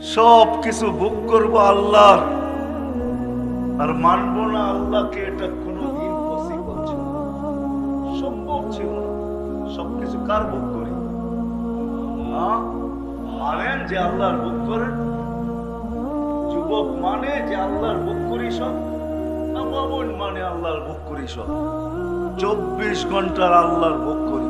সব কিছু বুক করব আল্লাহর। আর মানব না আল্লাহকে এটা কোনোদিন পসিবল ছিল সম্ভব ছিল না। সবকিছু কার বুক করি? মানেন যে আল্লাহর বুক করেন। যুবক মানে যে আল্লাহর বুক করি সব। না বাবন মানে আল্লাহর বুক করি সব। চব্বিশ ঘণ্টার আল্লাহর বুক করি।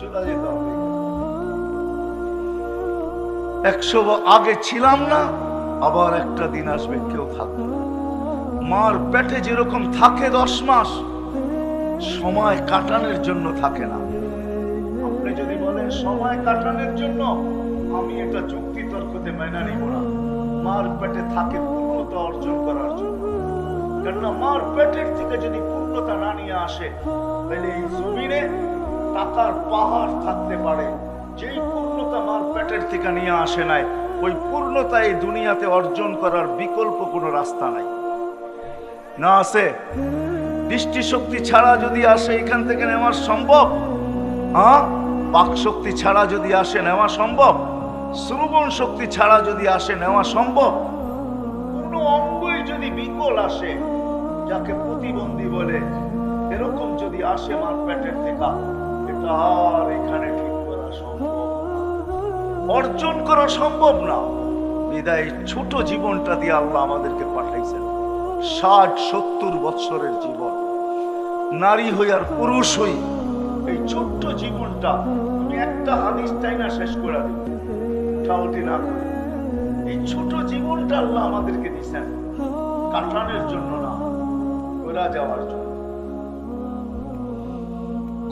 চলে যেতে একশো আগে ছিলাম না, আবার একটা দিন আসবে কেউ থাকবে মার পেটে যেরকম থাকে দশ মাস, সময় কাটানোর জন্য থাকে না। আপনি যদি বলেন সময় কাটানোর জন্য, আমি এটা যুক্তি তর্কতে মেনে নিব না। মার পেটে থাকে পূর্ণতা অর্জন করার জন্য। কেননা মার পেটের থেকে যদি পূর্ণতা না নিয়ে আসে, তাহলে এই জমিনে টাকার পাহাড় থাকতে পারে থেকে নিয়ে আসে নাই। ওই পূর্ণতা এই দুনিয়াতে অর্জন করার বিকল্প কোনো রাস্তা নাই। না আছে? দৃষ্টি শক্তি ছাড়া যদি আসে, এখান থেকে নেওয়া সম্ভব? হ্যাঁ? বাক শক্তি ছাড়া যদি আসে, নেওয়া সম্ভব? শ্রবণ শক্তি ছাড়া যদি আসে, নেওয়া সম্ভব? কোনো অঙ্গই যদি বিকল আসে, যাকে প্রতিবন্ধী বলে, এরকম যদি আসে মার পেটের থেকে, এটা আর এখানে অর্জন করা সম্ভব না। বিদায় ছোট জীবনটা দিয়ে আল্লাহ আমাদেরকে পাঠাইছেন। ষাট, সত্তর বৎসরের জীবন। নারী হই আর পুরুষ হই, এই ছোট্ট জীবনটা আমি একটা হাদিস তাই না শেষ করে দিই। উঠাউটি না এই ছোট জীবনটা আল্লাহ আমাদেরকে দিচ্ছেন কাটানোর জন্য না গোরা যাওয়ার জন্য।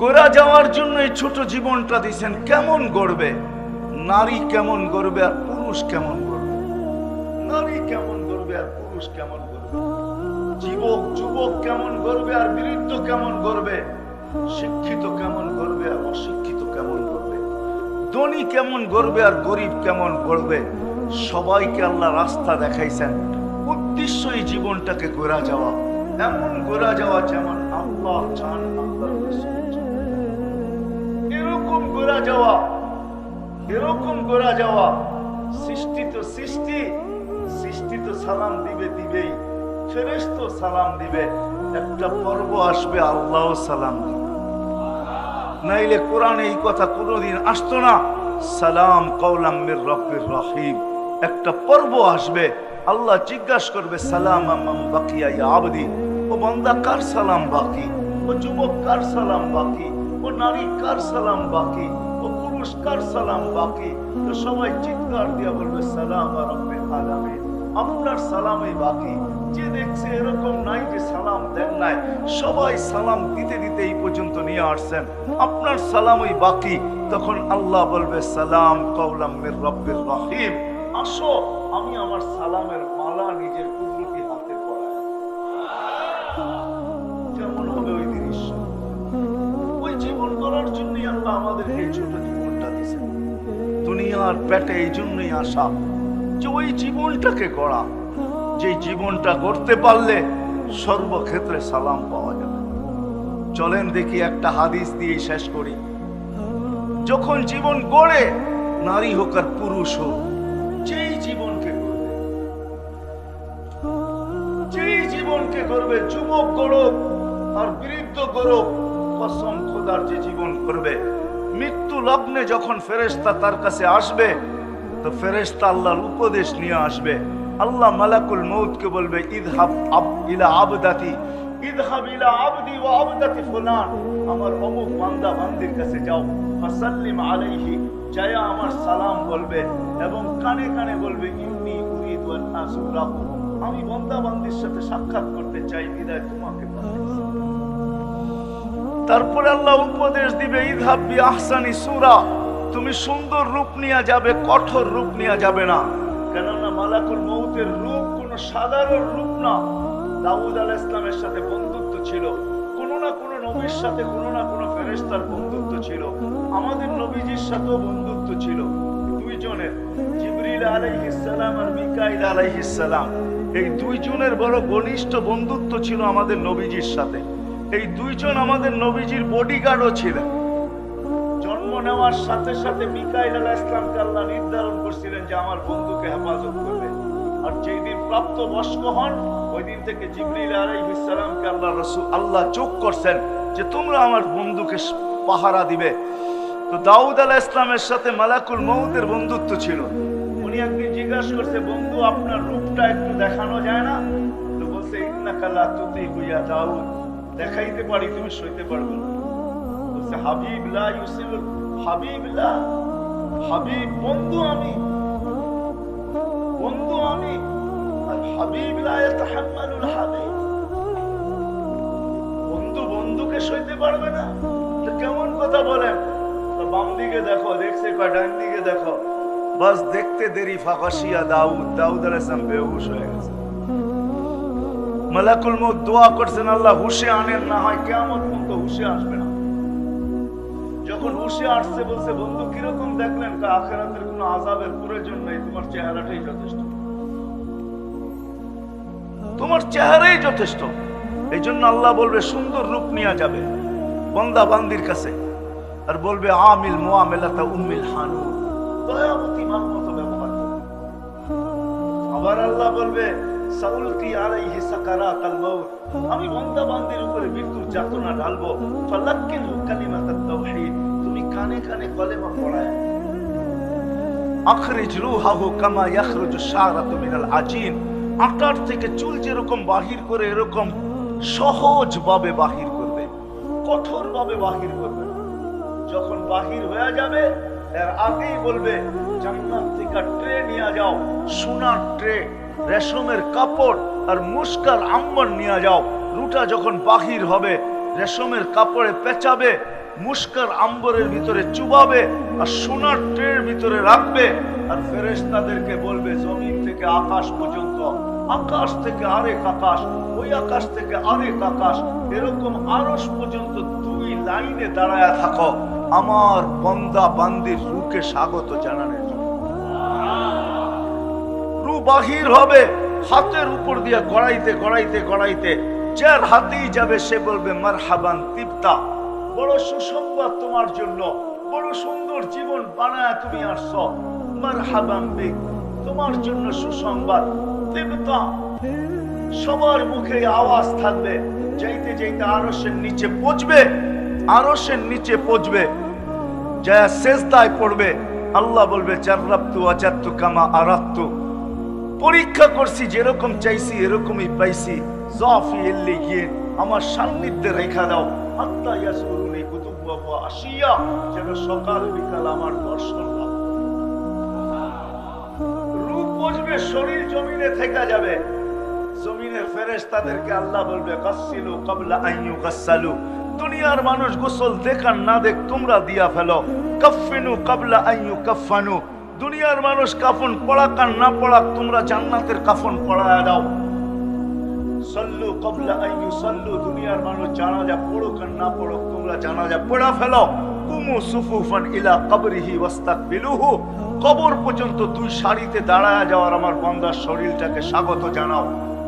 গোরা যাওয়ার জন্য এই ছোট জীবনটা দিচ্ছেন কেমন গড়বে? নারী কেমন গড়বে আর পুরুষ কেমন গড়বে নারী কেমন গড়বে আর পুরুষ কেমন গড়বে যুবক যুবক কেমন গড়বে আর বৃদ্ধ কেমন গড়বে শিক্ষিত কেমন গড়বে আর অশিক্ষিত কেমন গড়বে ধনী কেমন গড়বে আর গরিব কেমন গড়বে সবাইকে আল্লাহ রাস্তা দেখাইছেন। উদ্দেশ্য এই জীবনটাকে গোরা যাওয়া। এমন গোরা যাওয়া যেমন আল্লাহ চান আল্লাহ এরকম গোরা যাওয়া, সৃষ্টি তো সৃষ্টি সৃষ্টি তো সালাম দিবে দিবেই ফেরেশ তো সালাম দিবে, একটা পর্ব আসবে আল্লাহ সালাম নাইলে কোরআনে এই কথা কোনোদিন আসতো না, সালাম রহিম। একটা পর্ব আসবে, আল্লাহ জিজ্ঞাসা করবে, সালাম বাকিয়া আবদি, ও বান্দা কার সালাম বাকি? ও যুবক কার সালাম বাকি? ও নারী কার সালাম বাকি? ও পুরুষ কার সালাম বাকি। তো সবাই চিৎকার দিয়া বলবে, সালাম আর আলামিন। আপনার সালামই বাকি। যে দেখছে এরকম নাই যে সালাম দেন নাই, সবাই সালাম দিতে দিতে এই পর্যন্ত নিয়ে আসছেন। আপনার সালামই বাকি। তখন আল্লাহ বলবে, সালাম কৌলাম মির রব্বির রহিম। আসো, আমি আমার সালামের মালা নিজের কুদরতি হাতে পড়াই কেমন হবে ওই দৃশ্য। ওই জীবন করার জন্যই আল্লাহ আমাদের এই ছোট জীবনটা দুনিয়ার পেটে এই জন্যই আসা যে ওই জীবনটাকে গড়া। যে জীবনটা গড়তে পারলে সর্বক্ষেত্রে সালাম পাওয়া যাবে। চলেন দেখি একটা হাদিস দিয়ে শেষ করি। যখন জীবন গড়ে, নারী হোক আর পুরুষ হোক, যেই জীবনকে গড়বে, যেই জীবনকে গড়বে, যুবক গড়ক আর বৃদ্ধ গড়ক, কসম খোদার যে জীবন করবে মৃত্যু লগ্নে যখন ফেরেশতা তার কাছে আসবে, তো ফেরেশতা আল্লাহর উপদেশ নিয়ে আসবে। আল্লাহ মালাকুল মৌতকে বলবে, ইদহাব আব, ইলা আবদাতি ইলা আবদি আমার কাছে যাও। আলাইহি আমার সালাম বলবে এবং কানে কানে বলবে আমি বান্দা বান্দির সাথে সাক্ষাৎ করতে চাই, বিদায় তোমাকে তারপরে আল্লাহ উপদেশ দিবে ইদহাবি আহসানি সুরা তুমি সুন্দর রূপ নিয়ে যাবে, কঠোর রূপ নিয়ে যাবে না। কেননা মালাকুল মৌতের রূপ কোন সাধারণ রূপ না। দাউদ আল ইসলামের সাথে বন্ধুত্ব ছিল। কোন না কোন নবীর সাথে কোন না কোন ফেরেস্তার বন্ধুত্ব ছিল। আমাদের নবীজির সাথেও বন্ধুত্ব ছিল। দুইজনের জিবরিল আলাইহিস সালাম আর মিকাইল আলাইহিস সালাম। এই দুইজনের বড় ঘনিষ্ঠ বন্ধুত্ব ছিল আমাদের নবীজির সাথে। এই দুইজন আমাদের নবীজির বডিগার্ডও ছিলেন। জন্ম নেওয়ার সাথে সাথে মিকাইল আলাহ ইসলামকে আল্লাহ নির্ধারণ করছিলেন যে আমার বন্ধুকে হেফাজত করবে। আর যেই দিন প্রাপ্ত বয়স্ক হন, ওই দিন থেকে জিবরিল আলাইহিস সালামকে আল্লাহ রাসূল আল্লাহ যোগ করছেন যে তোমরা আমার বন্ধুকে পাহারা দিবে। তো দাউদ আলাহ ইসলামের সাথে মালাকুল মৌতের বন্ধুত্ব ছিল। উনি একদিন জিজ্ঞাসা করছে, বন্ধু, আপনার রূপটা একটু দেখানো যায় না? তো বলছে ইন্নাকাল্লা তুতি হুইয়া দাউদ। দেখাইতে পারি, তুমি সইতে পারবে না। বলছে হাবিব লা ইউসিল হাবিব, বন্ধু আমি বন্ধু আমি হাবিব। বন্ধু বন্ধুকে সইতে পারবে না? কেমন কথা বলেন? তো বাম দিকে দেখো, দেখছে কয়, ডান দিকে দেখো। বাস দেখতে দেরি ফাঁকাশিয়া দাউদ দাউদ আলাইহিস সালাম বেহুশ হয়ে মালাকুল মউত দোয়া করছেন, আল্লাহ হুশে আনেন, না হয় কেমন পর্যন্ত হুশে আসবে না। যখন হুশে আসছে বলছে, বন্ধু, কীরকম দেখলেন কা, আখেরাতের কোনো আযাবের প্রয়োজন নাই, তোমার চেহারাটাই যথেষ্ট। তোমার চেহারাই যথেষ্ট। এই জন্য আল্লাহ বলবে, সুন্দর রূপ নিয়ে যাবে, বন্দা বান্দির কাছে। আর বলবে, আমিল মুআমিলাতা উম্মিল হানু দয়াবতী মান মতো ব্যবহার আবার আল্লাহ বলবে সাউলকি আলাইহি আমি বন্দা উপরে মৃত্যুর যাতনা ঢালবো। ফালাক্কিনহু কালিমাতাত তাওহীদ। তুমি কানে কানে কলেমা পড়ায়। আখরিজ রুহাহু কামা ইয়াখরুজু শারাতু মিনাল আজিন আটার থেকে চুল যেরকম বাহির করে, এরকম সহজভাবে বাহির করবে। কঠোরভাবে বাহির করবে। যখন বাহির হয়ে যাবে, এর আগেই বলবে, জান্নাত যাও, সোনার ট্রে, রেশমের কাপড় আর মুস্কার আম্বর নিয়ে যাও। রুটা যখন বাহির হবে, রেশমের কাপড়ে পেঁচাবে, মুস্কার আম্বরের ভিতরে চুবাবে আর সোনার ট্রের ভিতরে রাখবে। আর ফেরেশতাদেরকে বলবে, জমিন থেকে আকাশ পর্যন্ত, আকাশ থেকে আরেক আকাশ, ওই আকাশ থেকে আরেক আকাশ, এরকম আরস পর্যন্ত দুই লাইনে দাঁড়ায় থাকো। আমার বন্দা বান্দির রুকে স্বাগত জানানোর বাহির হবে। হাতের উপর দিয়ে গড়াইতে গড়াইতে গড়াইতে যার হাতেই যাবে সে বলবে মার হাবান তিপ্তা, বড় সুসংবাদ তোমার জন্য। বড় সুন্দর জীবন বানায় তুমি আসছো। মারহাবান বিক তোমার জন্য সুসংবাদ। তিপ্তা, সবার মুখে আওয়াজ থাকবে। যাইতে যাইতে আরসের নিচে পচবে আরসের নিচে পচবে যা শেষদায় পড়বে। আল্লাহ বলবে জার্রাপ্তু আজাত্তু কামা আরাত্তু পরীক্ষা করছি, যেরকম চাইছি, এরকমই পাইছি। জফি গিয়ে আমার সান্নিধ্যে রেখা দাও। আত্মা ইয়াসুরুনি কুতুব্বাহু আসিয়া যেন সকাল বিকাল আমার দর্শন শরীর জমিনে থেকে যাবে। জমিনের ফেরেশতাদেরকে আল্লাহ বলবে কাসসিলু ক্বাবলা আন ইউগাসসালু। দুনিয়ার মানুষ গোসল দেখার না দেখ, তোমরা দিয়া ফেলো। কাফফিনু ক্বাবলা আন ইউকাফফানু। দুনিয়ার মানুষ কাফন পড়াক আর না পড়াক, তোমরা জান্নাতের কাফন পড়ায়া দাও। সল্লু কবলা আন ইউসাল্লু দুনিয়ার মানুষ জানাজা পড়ুক আর না পড়ুক, তোমরা জানাজা পড়া ফেলো। কুমু সুফুফান ইলা কবরিহি ওয়াস্তাকবিলুহু, কবর পর্যন্ত দুই সারিতে দাঁড়ায় যাওয়ার আমার বন্দার শরীরটাকে স্বাগত জানাও।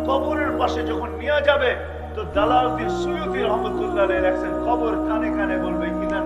কবরের পাশে যখন নিয়ে যাবে, তো দালালউদ্দিন সুয়ুতি রহমতুল্লাহ লেখছেন কবর কানে কানে বলবে, ইদান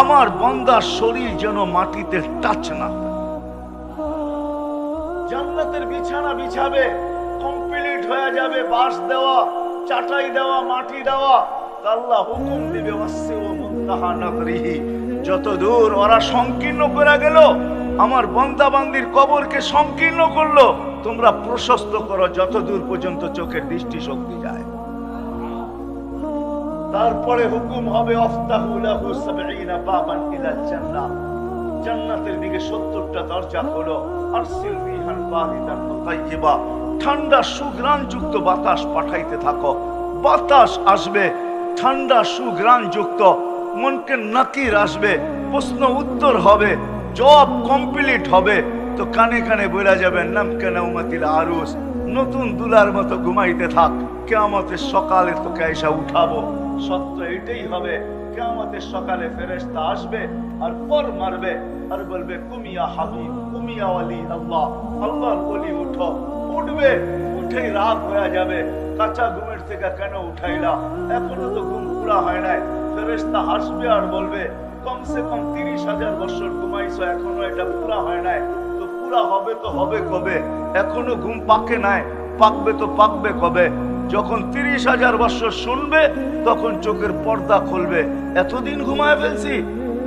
আমার বন্দার শরীর যেন মাটিতে টাচ না জান্নাতের বিছানা বিছাবে কমপ্লিট হয়ে যাবে, বাঁশ দেওয়া, চাটাই দেওয়া, মাটি দেওয়া। আল্লাহ হুকুম দিবে যত দূর ওরা সংকীর্ণ করে গেল, আমার বন্দা বান্দির কবরকে সংকীর্ণ করল, তোমরা প্রশস্ত করো যত দূর পর্যন্ত চোখের দৃষ্টি শক্তি যায়। তারপরে হুকুম হবে জান্নাতের দিকে 70টা দরজা হলো আরসিল রিহান বারিদান মুতাইয়িবা। ঠান্ডা সুগ্রাণ যুক্ত বাতাস পাঠাইতে থাকো। বাতাস আসবে, ঠান্ডা সুগ্রাণ যুক্ত মনকে নাকির আসবে, প্রশ্ন উত্তর হবে জব কমপ্লিট হবে। তো কানে কানে বলা যাবে, নাম কেন উমাতিল আরুস। নতুন দুলার মতো ঘুমাইতে থাক। কেয়ামতের সকালে তোকে এসে উঠাবো। সত্য এটাই হবে। কেয়ামতের সকালে ফেরেশতা আসবে আর পর মারবে আর বলবে, কুমিয়া হাবিব, কুমিয়া ওয়ালি, আল্লাহ, আল্লাহর ওলি উঠো। উঠবে, উঠেই রাত হয়ে যাবে। কাঁচা ঘুমের থেকে কেন উঠাইলা? এখনও তো ঘুম পুরা হয় নাই। ফেরেশতা হাসবে আর বলবে, কমসে কম তিরিশ হাজার বছর ঘুমাইছো, এখনও এটা পুরা হয় নাই। তো পুরা হবে তো হবে কবে? এখনও ঘুম পাকে নাই। পাকবে তো পাকবে কবে? যখন তিরিশ হাজার বছর শুনবে, তখন চোখের পর্দা খুলবে। এতদিন ঘুমায় ফেলছি।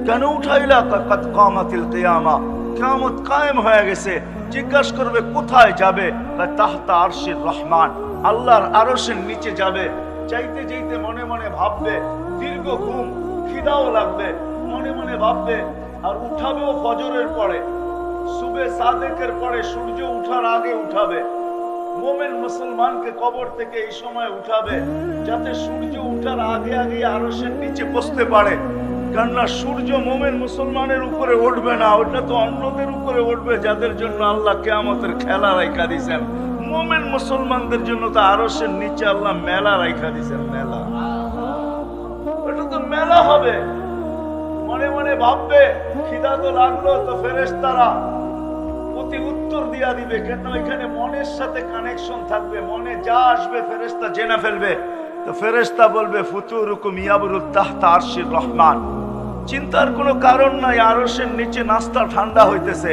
কেন উঠাইলা? কাত কামাতিল কিয়ামা। কিয়ামত কায়েম হয়ে গেছে। জিজ্ঞাসা করবে, কোথায় যাবে? তাহতা আরশির রহমান। আল্লাহর আরশের নিচে যাবে। চাইতে চাইতে মনে মনে ভাববে, দীর্ঘ ঘুম, খিদাও লাগবে। মনে মনে ভাববে, আর উঠাবেও ফজরের পরে। সুবে সাদেকের পরে সূর্য উঠার আগে উঠাবে। মোমেন মুসলমানকে কবর থেকে এই সময় উঠাবে, যাতে সূর্য উঠার আগে আগে আরশের নিচে বসতে পারে। কেননা সূর্য মোমেন মুসলমানের উপরে উঠবে না, ওটা তো অন্যদের উপরে উঠবে, যাদের জন্য আল্লাহ কেয়ামতের খেলা রাইখা দিছেন। মোমেন মুসলমানদের জন্য তো আরশের নিচে আল্লাহ মেলা রাইখা দিছেন, মেলা। ওটা তো মেলা হবে। মনে মনে ভাববে, খিদা তো লাগল, তো ফেরেশতারা প্রতি উত্তর দিয়া দিবে, কেন এখানে মনের সাথে কানেকশন থাকবে, মনে যা আসবে ফেরেশতা জেনে ফেলবে। তো ফেরেশতা বলবে, ফুতুরুকুম আরশির রহমান। চিন্তার কোনো কারণ নাই, আরশের নিচে নাস্তা ঠান্ডা হইতেছে।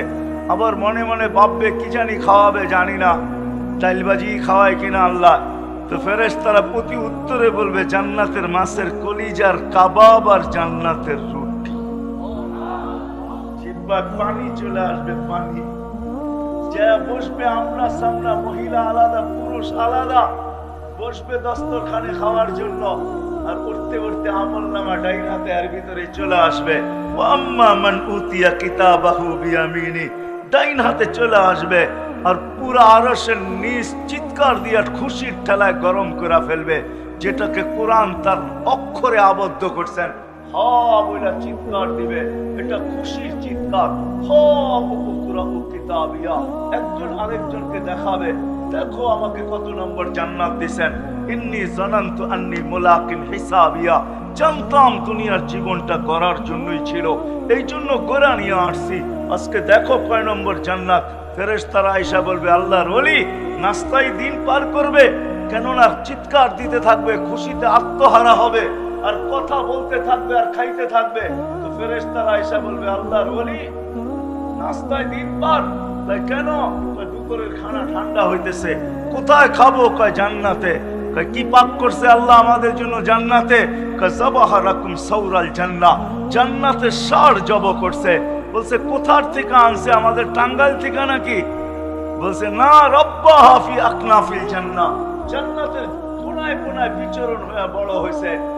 আবার মনে মনে ভাববে, কি জানি খাওয়াবে, জানি না। চাইলবাজি খাওয়ায় কিনা আল্লাহ? তো ফেরেশতারা প্রতি উত্তরে বলবে, জান্নাতের মাছের কলিজার কাবাব আর জান্নাতের রুটি। পানি চলে আসবে, পানি। যে বসবে আমরা সামনা মহিলা আলাদা, পুরুষ আলাদা, বসবে দস্তরখানে খাওয়ার জন্য আর উঠতে উঠতে আমল নামা ডাইন হাতে আর ভিতরে চলে আসবে। কিতাবাহু ডাইন হাতে চলে আসবে আর খুশির ঠেলায় গরম করে ফেলবে, যেটাকে কোরআন তার অক্ষরে আবদ্ধ করছেন। চিৎকার দিবে। এটা খুশির চিৎকার। একজন দেখাবে, দেখো আমাকে কত নম্বর জান্নাত দিছেন। আন্নি হিসাবিয়া। জানতাম দুনিয়ার জীবনটা গড়ার জন্যই ছিল। এই জন্য গোড়া নিয়ে আসছি। আজকে দেখো কয় নম্বর জান্নাত। ফেরেশতারা আয়েশা বলবে, আল্লাহর ওলি নাস্তায় দিন পার করবে। কেননা চিৎকার দিতে থাকবে, খুশিতে আত্মহারা হবে। আর কথা বলতে থাকবে আর খাইতে থাকবে। তো ফেরেশতারা আয়েশা বলবে আল্লাহর ওলি নাস্তায় দিন পার তাই কেন? দুপুরের খানা ঠান্ডা হইতেছে। কোথায় খাব? কয়, জান্নাতে। কি পাক করছে আল্লাহ আমাদের জন্য জান্নাতে? সৌরাল জান্নাহ। জান্নাতে সার জব করছে। বলছে, কোথার থেকে আনছে? আমাদের টাঙ্গাইল থেকে নাকি? বলছে, না রব্বা হাফি আকনাফিল জান্নাহ। জান্নাতের কোনায় কোনায় বিচরণ হয়ে বড় হয়েছে।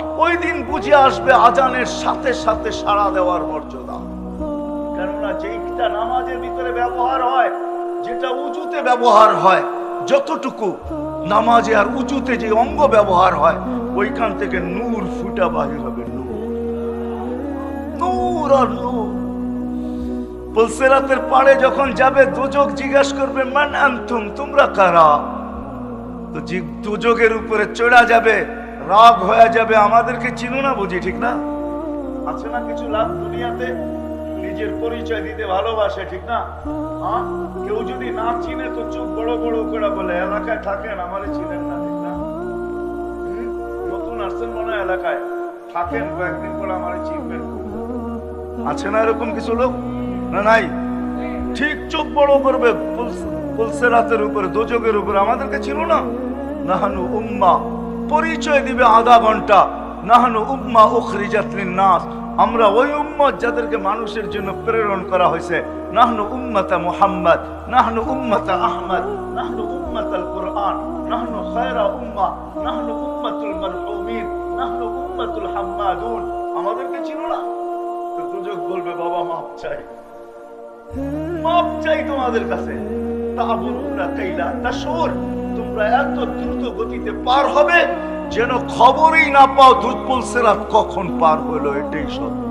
ওই দিন বুঝে আসবে আজানের সাথে সাথে সাড়া দেওয়ার মর্যাদা। কেননা যেইটা নামাজের ভিতরে ব্যবহার হয়, যেটা উঁচুতে ব্যবহার হয়, যতটুকু নামাজে আর উঁচুতে যে অঙ্গ ব্যবহার হয়, ওইখান থেকে নূর ফুটা বাহির হবে, নূর। নূর আর নূর। পাড়ে যখন যাবে, দুজক জিজ্ঞাস করবে, মান তোমরা কারা? তো দুজকের উপরে চড়া যাবে রাগ হয়ে যাবে, আমাদেরকে চিনো না বুঝি, ঠিক না? আছে না কিছু লাভ দুনিয়াতে? নিজের পরিচয় দিতে ভালোবাসে, ঠিক না? কেউ যদি না চিনে, তো চোখ বড় বড় করে বলে, এলাকায় থাকেন, আমারে চিনেন না, ঠিক না? নতুন আসছেন মনে এলাকায়। থাকেন, কয়েকদিন পর আমারে চিনবেন। আছে না এরকম কিছু লোক? না নাই? ঠিক চোখ বড় করবে পুলসেরাতের উপরে দোজকের উপরে, আমাদেরকে ছিল না? নাহানু উম্মা। পরিচয় দিবে আধা ঘণ্টা। নাহানু উম্মা উখরিজাত নাস আমরা ওই উম্মত যাদেরকে মানুষের জন্য প্রেরণ করা হয়েছে। নাহনু উম্মতা মুহাম্মদ, নাহনু উম্মতা আহমদ, নাহনু উম্মতাল কুরআন, নাহনু খায়রা উম্মাহ নাহনু উম্মাতুল মারহুমিন, নাহনু উম্মাতুল হাম্মাদুন। আমাদেরকে চিনো না? তো দুজক বলবে, বাবা, মাপ চাই। মাপ চাই তোমাদের কাছে। তাবুরুনা কাইলা তাশুর। তোমরা এত দ্রুত গতিতে পার হবে যেন খবরই না পাও দুধ পুলসেরা কখন পার হলো, এটাই সত্য।